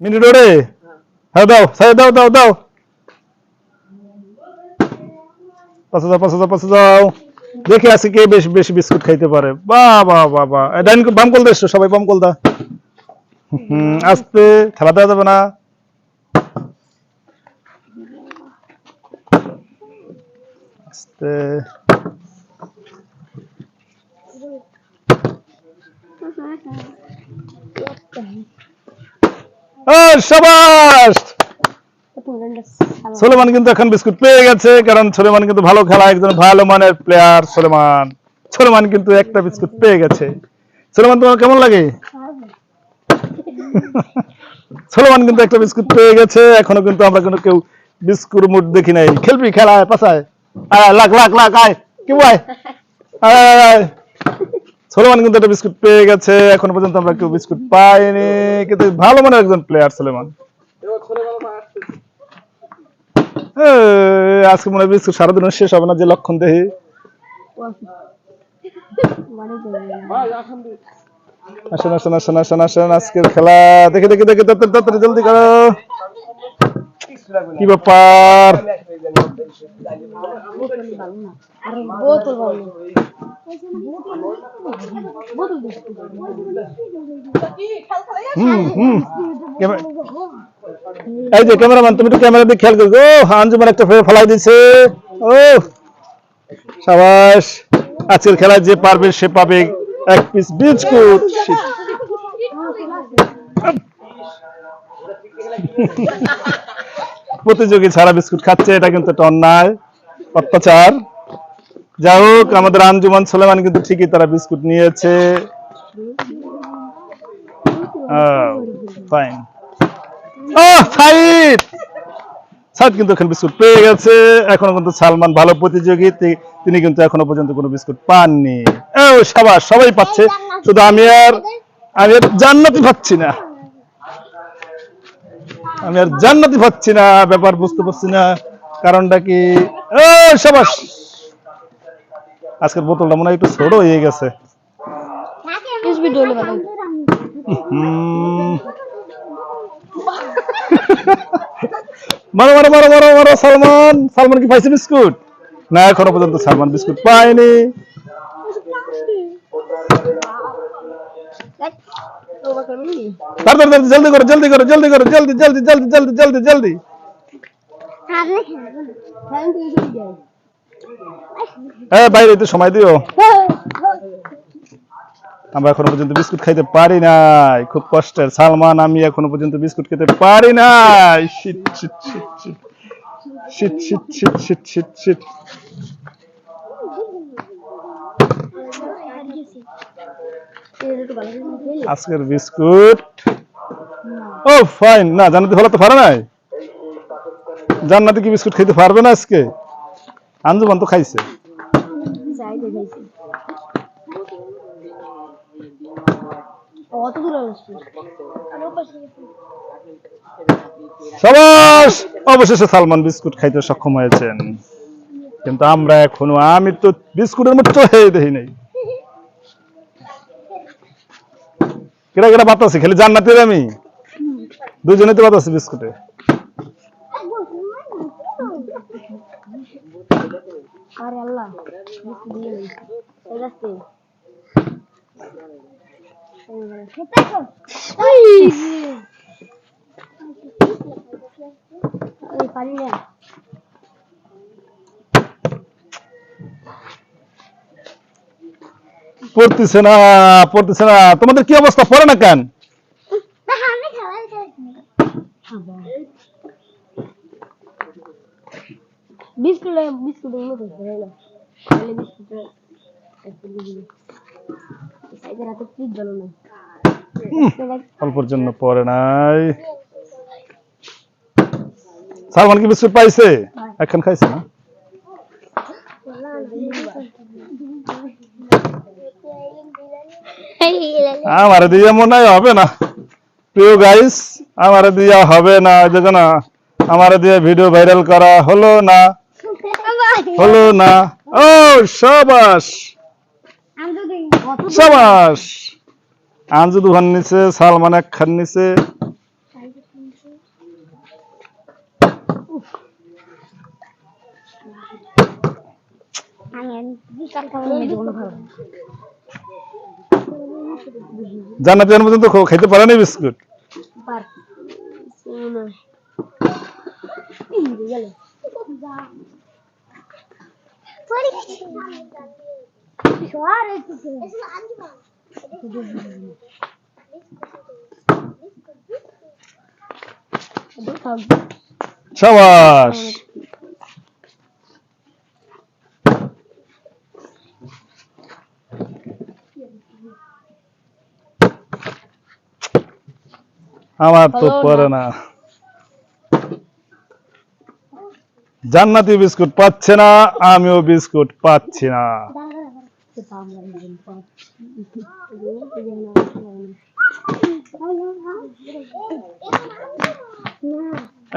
Mini রোডে হ্যাঁ দাও সাইড দাও দাও দাও। পাশে যাও পাশে যাও পাশে যাও দেখি আজকে কে বেশি বেশি বিস্কুট খাইতে পারে। বাহ বাহ বাহ এ, ডাইন বাম কল দেশ সবাই বাম কল দা আস্তে খেলা দেওয়া যাবে না। আস্তে। ও সুলেমান কিন্তু এখন বিস্কুট পেয়ে গেছে কারণ সুলেমান কিন্তু ভালো খেলা একজন ভালো মানের প্লেয়ার সুলেমান। সুলেমান কিন্তু একটা বিস্কুট পেয়ে গেছে। সুলেমান তোমার কেমন লাগে? সুলেমান কিন্তু একটা বিস্কুট পেয়ে গেছে এখনও কিন্তু আমরা কোনো কেউ বিস্কুট মুড দেখি নাই। খেলবি খেলায় পাশায়। আয় লাখ লাখ লাখ আয়। কি ভাই আয় আয়, আয়। সুলেমান কিন্তু একটা বিস্কুট পেয়ে গেছে, এখনও পর্যন্ত আমরা কেউ বিস্কুট পাইনি, কিন্তু ভালো মানের একজন প্লেয়ার সুলেমান। আজকে মনে হয় বিস্কুট সারাদিন শেষ হবে না যে লক্ষণ আসেন আজকের খেলা। দেখে দেখে দেখে জলদি করো। কি ব্যাপার? এই যে ক্যামেরাম্যান তুমি তো ক্যামেরা দিয়ে খেয়াল করছ। হানজুমার একটা ফেলাই দিছে। ও সাবাস। আজকের খেলায় যে পারবে সে পাবে এক piece biscuit. Ha ha ha! প্রতিযোগী ছাড়া বিস্কুট খাচ্ছে এটা কিন্তু একটা অন্যায় অত্যাচার। যাই হোক আমাদের আঞ্জুমান সুলেমান কিন্তু ঠিকই তারা বিস্কুট নিয়েছে। ফাইন ও সাইদ! সাইদ কিন্তু এখন বিস্কুট পেয়ে গেছে এখনও কিন্তু সালমান ভালো প্রতিযোগী তিনি কিন্তু এখনও পর্যন্ত কোনো বিস্কুট পাননি। ও সবাই সবাই পাচ্ছে শুধু আমি আর আমি আর জান্নাতি পাচ্ছি না। আমি আর জান্নাতি পাচ্ছি না ব্যাপার বুঝতে পারছি না। কারণটা কি? সবাস! আজকের বোতলটা মনে হয় একটু ছোট হয়ে গেছে। মারো মারো মারো মারো মারো সালমান! সালমান কি পাইছে বিস্কুট? না এখনও পর্যন্ত সালমান বিস্কুট পায়নি। ধর ধর জলদি করো জলদি করো জলদি করো, জলদি জলদি জলদি জলদি জলদি जल्दी হ্যাঁ বাইরে একটু সময় দিও। আমরা এখনও পর্যন্ত বিস্কুট খাইতে পারি নাই। খুব কষ্টের। সালমান, আমি এখনও পর্যন্ত বিস্কুট খেতে পারি নাই। শীত শীত শীত শীত shit shit shit shit shit shit আজকের বিস্কুট। ও ফাইন না, জান্নাতি হলে তো পারে নাই। জান্নাতি কি বিস্কুট খেতে পারবে না আজকে? আঞ্জুমান তো খাইছে। সবাস! অবশেষে সালমান বিস্কুট খাইতে সক্ষম হয়েছেন। কিন্তু আমরা এখনও আমি তো বিস্কুটের মধ্যে হয়ে দেখি নাই। কেটা কেটা বাতাসি খালি জান্নাতের আমি? দুজনে তো বাতাসি বিস্কুটে। আরে আল্লাহ পড়তেছে না পড়তেছে না। তোমাদের কি অবস্থা? পড়ে না কেন? অল্পর জন্য পরে নাই। সালমান কি বিস্কুট পাইছে? এখন খাইছে না? আমার দিয়ে মনে হয় হবে না। প্রিয় গাইস আমার দিয়া হবে না দেখো না আমার দিয়ে ভিডিও ভাইরাল করা হলো না। হলো না। ও, সাবাস। সাবাস। আঞ্জু দুখান নিছে, সালমান এক খান নিছে। আমি বিকাল খাবার দেবো না ভালো জান্নাতি এখন পর্যন্ত খাইতে পারে নাই বিস্কুট। সাবাস। আমার তো পরে না। জান্নাতি বিস্কুট পাচ্ছে না আমিও বিস্কুট পাচ্ছি না।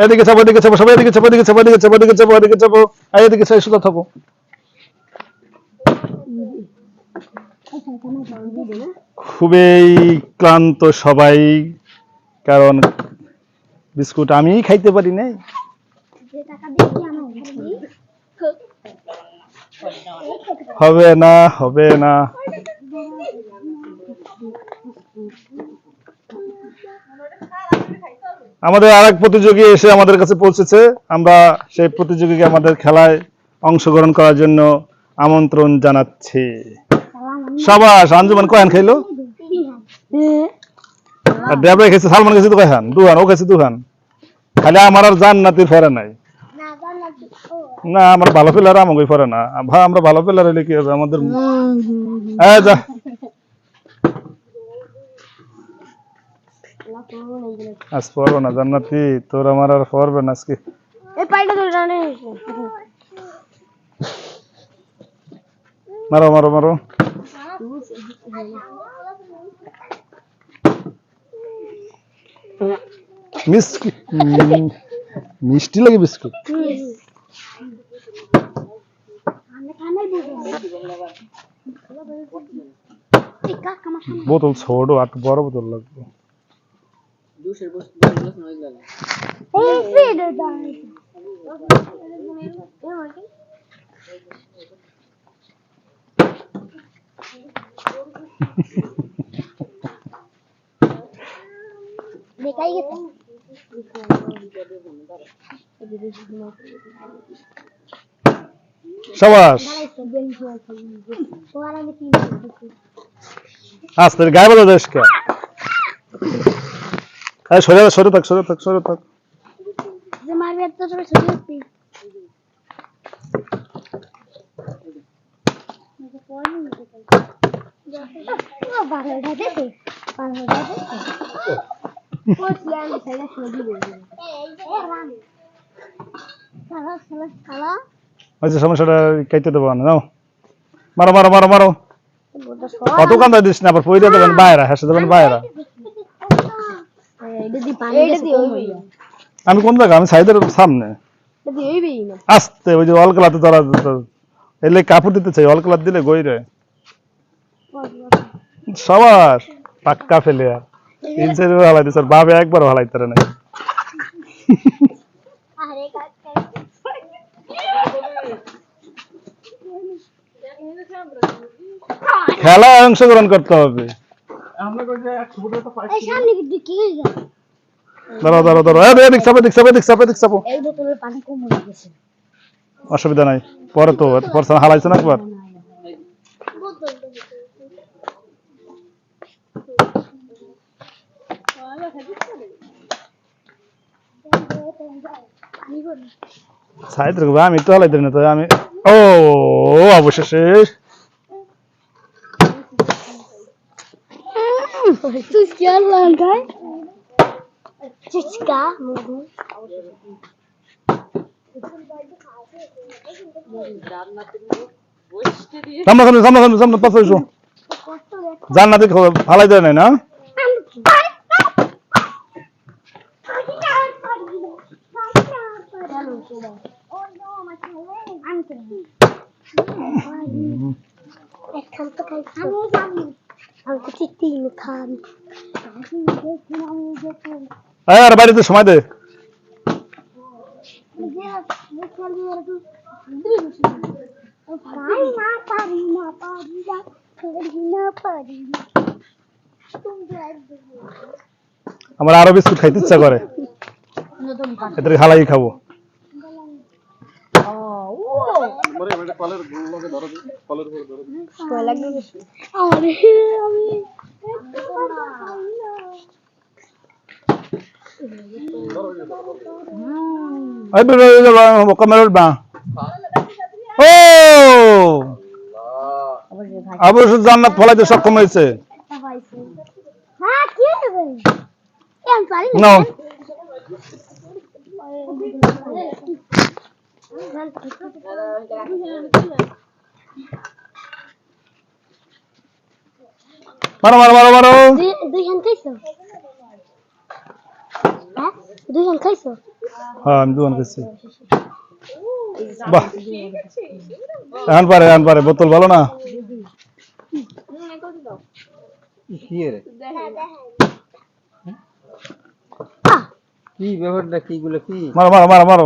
এদিকে চাপো এদিকে চাপো সবাই এদিকে চাপো এদিকে চাপো এদিকে চাপো এদিকে চাপো এদিকে চাপো। আর এদিকে চাই শুধু থাকো। খুবই ক্লান্ত সবাই। কারণ বিস্কুট আমি খাইতে পারি নাই। হবে না হবে না। আমাদের আরেক প্রতিযোগী এসে আমাদের কাছে পৌঁছেছে। আমরা সেই প্রতিযোগীকে আমাদের খেলায় অংশগ্রহণ করার জন্য আমন্ত্রণ জানাচ্ছি। সাবাস, আঞ্জুমান, কয়ান খাইলো? আর দেবরাই খাইছে সালমান খাইছে তো কয়খান? দুহান ও খাইছে দুহান। খালি আমার আর জান্নাতি ফেরে নাই। না আমার ভালো প্লেয়ার আমাকে ফেরে না। আমরা ভালো প্লেয়ার হলে কি হবে? আমাদের যা। আজ পড়ব না জান্নাতি। তোর আমার আর পড়বে না আজকে। মারো মারো মারো। মিষ্টি লাগে বিস্কুট। বোতল ছোট একটু বড় বোতল লাগবে। দেখাই গেছে। সাবাস। আস্তে গায়ে বলো দেশ কে? এই সরে সরে থাক সরে থাক সরে থাক। এত ছোট ছোট আচ্ছা সমস্যাটা কাইতে দেবো না নাও মারো মারো মারো মারো কত কান্দা দিস না আবার পইরে দেবেন বাইরা হেসে দেবেন বাইরা আমি কোন জায়গা আমি সাইদের সামনে আস্তে ওই যে অলকলাতে তোরা এলে কাপড় দিতে চাই অলকলাত দিলে গইরে সবার পাক্কা ফেলে আর ইনসাইড হালাই দিছে বাবে একবার হালাইতে রে নাই। খেলায় অংশগ্রহণ করতে হবে। সামনে কিন্তু কি দাঁড়াও দাঁড়াও দাঁড়াও। এই, এদিক চাপো এদিক চাপো এদিক চাপো এদিক চাপো। এই বোতলের পানি কম গেছে। অসুবিধা নাই। পরে তো পরসা হালাইছে না একবার। সাইদ রাখব আমি তো হালাইতে না তো, আমি ও, অবশেষে। তুই কি আর লাগাই চিচকা মুগু সামনে না? আর বাড়িতে সময় দে। না পারি না পারি না পারি না পারি না আমার আরও বিস্কুট খাইতে ইচ্ছা করে। এদের হালাই খাব। আরে আমি? ও অবশ্য জান্নাত ফলাইতে সক্ষম হয়েছে। হ্যাঁ না। মারো মারো মারো মারো। দুই দুই খাইছো? হ্যাঁ? দুই খাইছো? হ্যাঁ আমি দোকান করছি বাহ। এখন পারে এখন পারে। বোতল ভালো না? কি রে? কি ব্যাপারটা? কি গুলো কি? মারো মারো মারো মারো।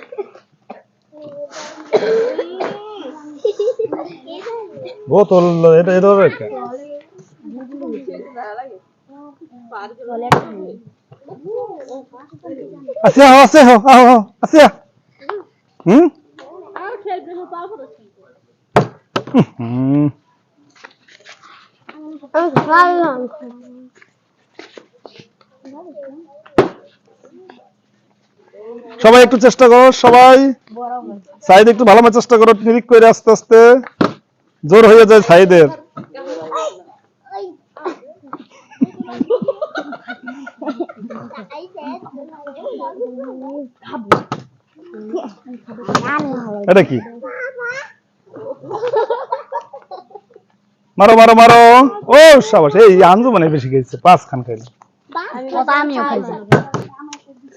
বোতল, এটা এটা রেখে আসিয়া হো আসিয়া হো আহো আহো আসিয়া। হুম? হুম আমি খাইলাম সবাই একটু চেষ্টা করো, সবাই। সাইদ একটু ভালো চেষ্টা করো নিরিক করে আস্তে আস্তে। জোর হয়ে যায় সাইদের। এটা কি? মারো মারো মারো। ও, সাবাস, এই আঞ্জু মানে বেশি খেয়েছে। পাঁচ খান খাইলে আমিও খাইছি আমার থেকে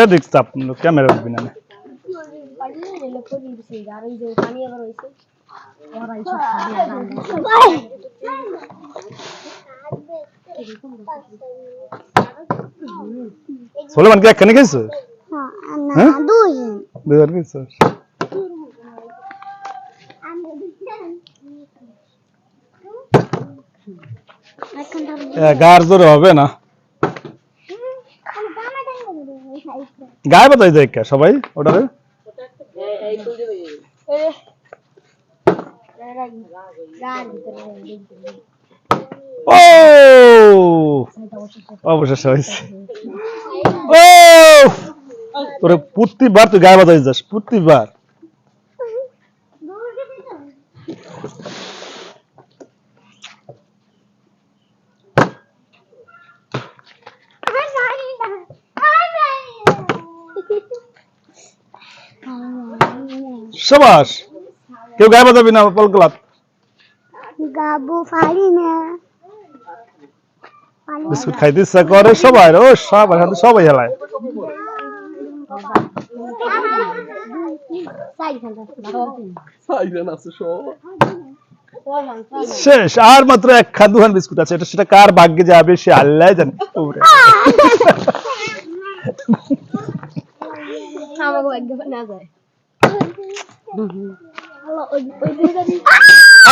এদিক চাপ ক্যামেরা উঠবি না সোলেমান কি একখানে খাইছো? হ্যাঁ? দুই দুবার খাইছো? গার জোরে হবে না। গায়ে বাতাই কে সবাই, ওটারে? ও! অবশেষে হয়েছে। ও! তোরে প্রতিবার তুই গায়ে বাতাই যাস প্রতিবার। সবাস কেউ গায়ে বাজাবি না পলকলাপ গাবু পারি না। বিস্কুট খাইতে ইচ্ছা করে সবাই ও সবাই হাতে সবাই হেলায়। শেষ আর মাত্র এক খান দুখান বিস্কুট আছে এটা সেটা কার ভাগ্যে যাবে সে আল্লাহ জানে। ওরে। আমাকে ভাগ্য না যায়।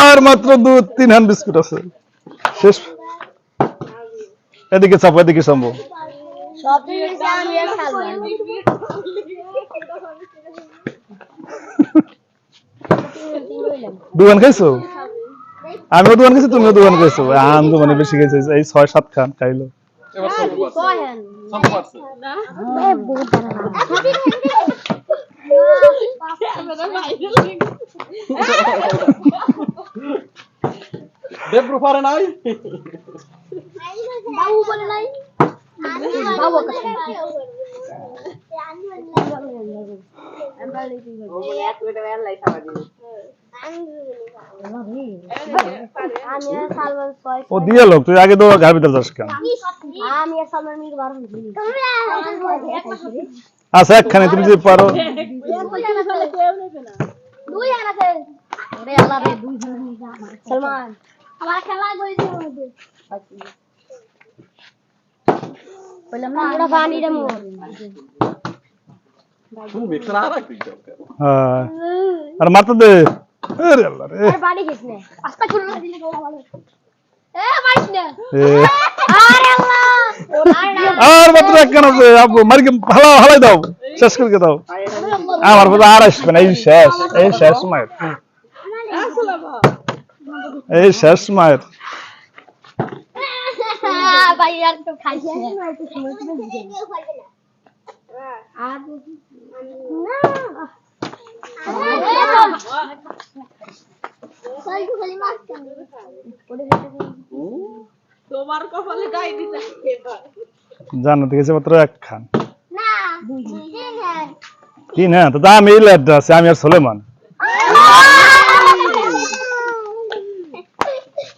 আর মাত্র দু তিন হান বিস্কুট আছে। শেষ। এদিকে চাপো এদিকে আমি দোকান খাইছো? আমিও দোকান খাইছি তুমিও দোকান খাইছো। আম তো মানে বেশি খাইছো এই ছয় সাত খান খাইলো। দেব্রু পারে নাই? বাবু বলে নাই? বাবু আমি সালমান ছয় ও দিয়ে লোক তুই আগে তো ঘর ভিতরে যাস কেন? আমি সালমান মিল বারণ করি আচ্ছা একখানে তুমি যদি পারো। হ্যাঁ। আর মারতে দে। আরে আল্লাহ রে। বাড়ি আরে মাত্র একখান আছে আব্বু মারিকে ভালো ভালো দাও শেষ করে দাও। আমার বোধ আর আসবে না এই শেষ এই শেষ মায়ের। এই শেষ মায়ের। ভাই আর তো খাইছে আর না। তোমার কপালে জানো দেখেছে মাত্র একখান। না কি না তো আমি এই ল্যাডটা আছে আমি আর সোলেমান।